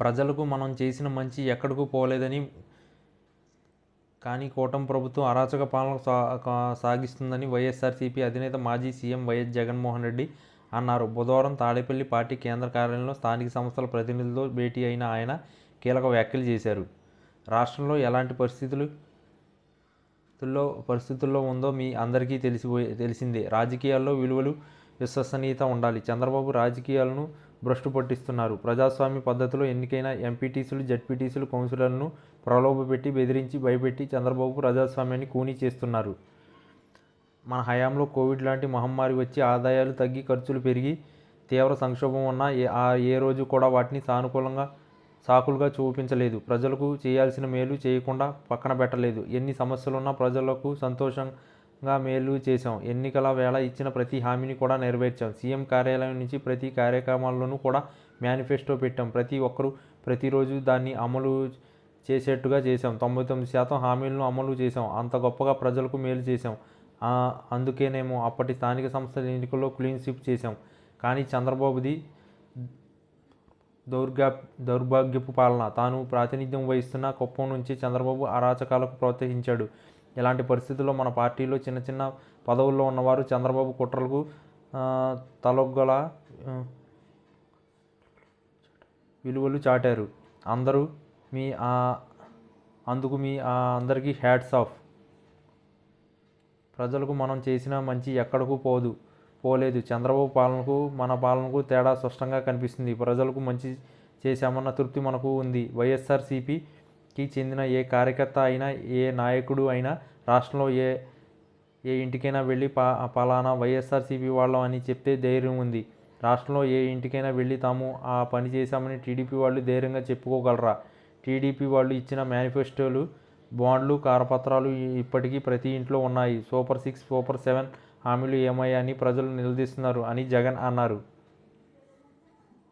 ప్రజలకు మనం చేసిన మంచి ఎక్కడికి పోలేదని కానీ కూటమి ప్రభుత్వం అరాచక పాలన సా సాగిస్తుందని వైఎస్ఆర్సీపీ అధినేత మాజీ సీఎం వైఎస్ జగన్మోహన్ రెడ్డి అన్నారు. బుధవారం తాడేపల్లి పార్టీ కేంద్ర కార్యాలయంలో స్థానిక సంస్థల ప్రతినిధులతో భేటీ అయిన ఆయన కీలక వ్యాఖ్యలు చేశారు. రాష్ట్రంలో ఎలాంటి పరిస్థితులు పరిస్థితుల్లో ఉందో మీ అందరికీ తెలిసిపోయి తెలిసిందే. రాజకీయాల్లో విలువలు విశ్వసనీయత ఉండాలి. చంద్రబాబు రాజకీయాలను భ్రష్టు పట్టిస్తున్నారు. ప్రజాస్వామ్య పద్ధతిలో ఎన్నికైన ఎంపీటీసీలు జడ్పీటీసీలు కౌన్సిలర్లను ప్రలోభపెట్టి బెదిరించి భయపెట్టి చంద్రబాబు ప్రజాస్వామ్యాన్ని కూనీ చేస్తున్నారు. మన హయాంలో కోవిడ్ లాంటి మహమ్మారి వచ్చి ఆదాయాలు తగ్గి ఖర్చులు పెరిగి తీవ్ర సంక్షోభం ఉన్న ఏ ఆ ఏ రోజు కూడా వాటిని సానుకూలంగా సాకులుగా చూపించలేదు. ప్రజలకు చేయాల్సిన మేలు చేయకుండా పక్కన పెట్టలేదు. ఎన్ని సమస్యలున్నా ప్రజలకు సంతోషం సంతోషంగా మేలు చేశాం. ఎన్నికల వేళ ఇచ్చిన ప్రతి హామీని కూడా నెరవేర్చాం. సీఎం కార్యాలయం నుంచి ప్రతి కార్యక్రమాల్లోనూ కూడా మేనిఫెస్టో పెట్టాం. ప్రతి ఒక్కరూ ప్రతిరోజు దాన్ని అమలు చేసేట్టుగా చేశాం. తొంభై తొమ్మిది శాతం హామీలను అమలు చేశాం. అంత గొప్పగా ప్రజలకు మేలు చేశాం. అందుకేనేమో అప్పటి స్థానిక సంస్థల ఎన్నికల్లో క్లీన్ స్విప్ చేశాం. కానీ చంద్రబాబుది దౌర్గా దౌర్భాగ్యపు పాలన. తాను ప్రాతినిధ్యం వహిస్తున్న కుప్పం నుంచి చంద్రబాబు అరాచకాలకు ప్రోత్సహించాడు. ఇలాంటి పరిస్థితుల్లో మన పార్టీలో చిన్న చిన్న పదవుల్లో ఉన్నవారు చంద్రబాబు కుట్రలకు తలొగ్గల విలువలు చాటారు. అందరూ మీ ఆ అందుకు మీ ఆ అందరికీ హ్యాట్స్ ఆఫ్ ప్రజలకు మనం చేసిన మంచి ఎక్కడకు పోదు పోలేదు. చంద్రబాబు పాలనకు మన పాలనకు తేడా స్పష్టంగా కనిపిస్తుంది. ప్రజలకు మంచి చేశామన్న తృప్తి మనకు ఉంది. వైఎస్ఆర్సీపీ కి చెందిన ఏ కార్యకర్త అయినా ఏ నాయకుడు అయినా రాష్ట్రంలో ఏ ఏ ఇంటికైనా వెళ్ళి పా పలానా వైఎస్ఆర్సీపీ వాళ్ళం అని చెప్తే ధైర్యం ఉంది. రాష్ట్రంలో ఏ ఇంటికైనా వెళ్ళి తాము ఆ పని చేశామని టీడీపీ వాళ్ళు ధైర్యంగా చెప్పుకోగలరా? టీడీపీ వాళ్ళు ఇచ్చిన మేనిఫెస్టోలు బాండ్లు కారపత్రాలు ఇప్పటికీ ప్రతి ఇంట్లో ఉన్నాయి. సూపర్ సిక్స్ సూపర్ సెవెన్ హామీలు ఏమయ్యాయని ప్రజలు నిలదీస్తున్నారు అని జగన్ అన్నారు.